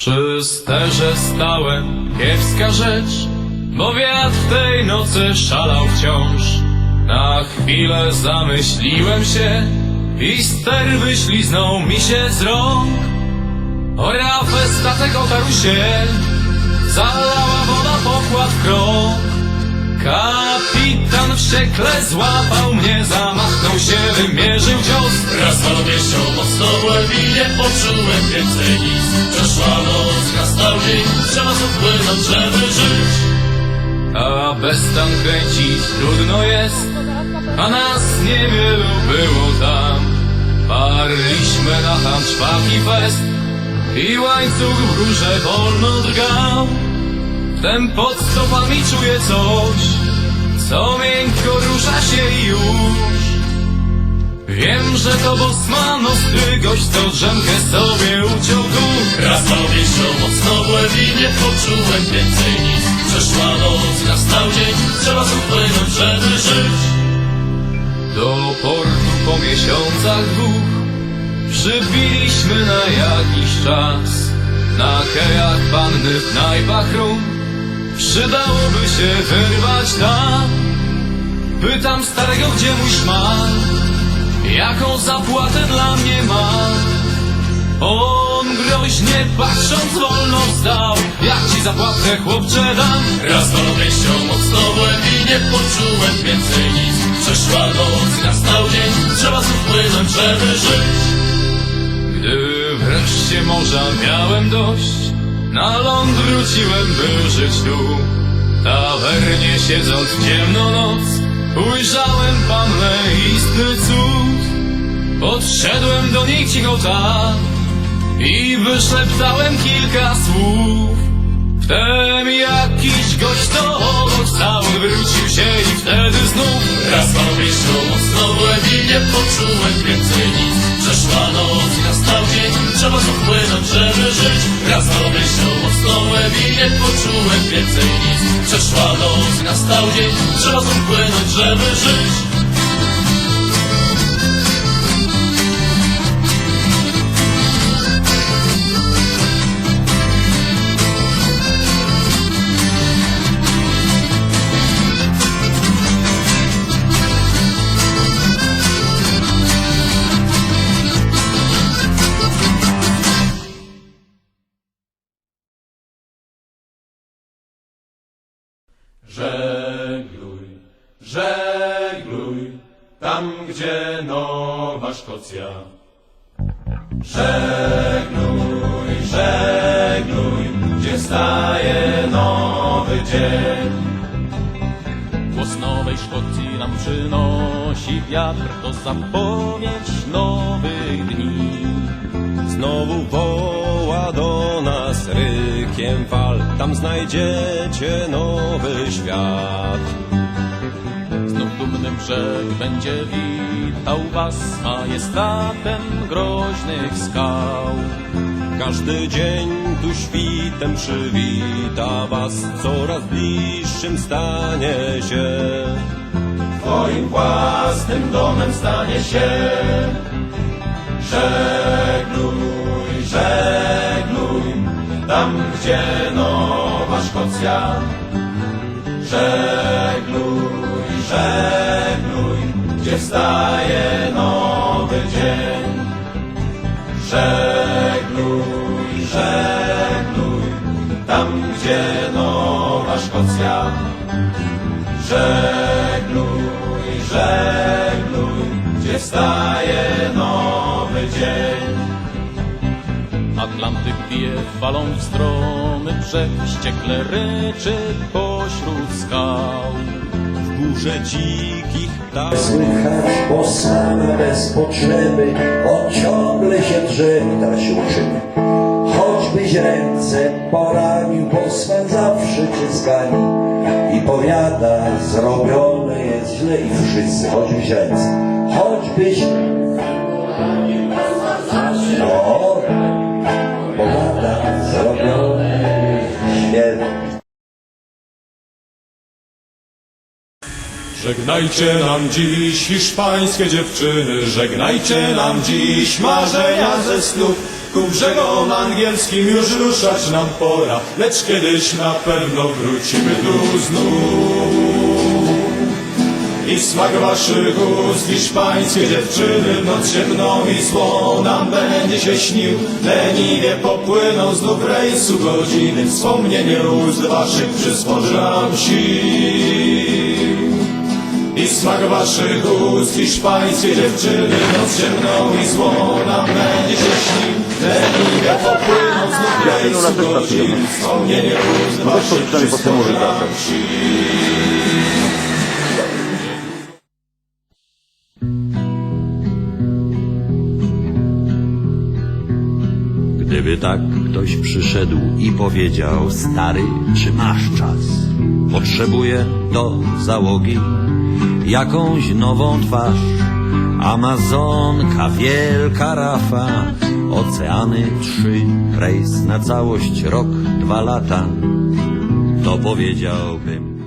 Przy sterze stałem, kiepska rzecz, bo wiatr tej nocy szalał wciąż. Na chwilę zamyśliłem się i ster wyśliznął mi się z rąk. O rafę statek otarł się, zalała woda pokład krok. Kapitan wściekle złapał mnie, zamachnął się, wymierzył cios. Raz malowieścią mocno głębi nie poczułem więcej nic Przeszła noc, nastał dzień, trzeba znów płynąć, żeby żyć A bezstan kręcić trudno jest, a nas niewielu było tam. Parliśmy na handszpaki fest i łańcuch w górze wolno drgał. Wtem pod stopami czuję coś, co miękko rusza się i już. Wiem, że to Bosman, ostry gość, co drzemkę sobie uciął tu. Raz malowieścią mocno głębi nie poczułem więcej nic Przeszła noc, nastał dzień, trzeba znów płynąć, żeby żyć Do portu po miesiącach dwóch Przybiliśmy na jakiś czas Na kejach panny w knajpach rum Przydałoby się wyrwać tam. Pytam starego, gdzie mój szmal? Jaką zapłatę dla mnie ma? On groźnie patrząc wolno wstał Jak ci zapłatę chłopcze dam? Raz malowieścią mocno głębi nie poczułem więcej nic. Przeszła noc, nastał dzień, trzeba znów płynąć, żeby żyć. Gdy wreszcie morza miałem dość, na ląd wróciłem, by żyć tu. W tawernie siedząc ciemną noc, ujrzałem pannę istny cud. Podszedłem do niej cicho tak i wyszeptałem kilka słów. Wtem jakiś gość to obok wrócił się i wtedy znów Raz malowieścią mocno głębi nie poczułem więcej nic Przeszła noc i nastał dzień, trzeba znów płynąć, żeby żyć głębi nie poczułem więcej nic. Przeszła noc nastał dzień, trzeba znów płynąć, żeby żyć żegluj, tam gdzie Nowa Szkocja. Żegluj, żegluj, gdzie staje nowy dzień. Głos Nowej Szkocji nam przynosi wiatr, to zapowiedź nowych dni. Znowu woła do nas rykiem fal, tam znajdziecie nowy świat. Znów dumny brzeg będzie witał was majestatem groźnych skał. Każdy dzień tu świtem przywita was, coraz bliższym stanie się. Twoim własnym domem stanie się. Żegluj, żegluj, tam gdzie Nowa Szkocja. Żegluj, żegluj, gdzie wstaje nowy dzień. Żegluj, żegluj, tam gdzie Nowa Szkocja. Żegluj, żegluj, gdzie wstaje nowy dzień. Atlantyk bije falą w stromy brzeg, ściekle ryczy pośród skał. Górze dzikich ptaków Słychać posane bez potrzeby, on ciągle się drze, się uczymy. Choćbyś ręce poranił, posłem zawsze cię zgani. I powiada, zrobione jest źle i wszyscy, choćbyś ręce, choćbyś... Żegnajcie nam dziś hiszpańskie dziewczyny, żegnajcie nam dziś marzenia ze snów. Ku brzegom angielskim już ruszać nam pora, lecz kiedyś na pewno wrócimy tu znów. I smak waszych ust, hiszpańskie dziewczyny, noc ciemną i złą nam będzie się śnił. Leniwie popłyną znów rejsu godziny, wspomnienie ust waszych przysporzy sił. Waszych ust, hiszpańskie dziewczyny, noc ciemną i złą nam będzie się śnił. Leniwie popłyną znów rejsu godziny, wspomnienie ust waszych przysporzy nam. Gdyby tak ktoś przyszedł i powiedział Stary, czy masz czas? Potrzebuję do załogi Jakąś nową twarz. Amazonka, wielka rafa Oceany trzy, rejs na całość Rok, dwa lata. To powiedziałbym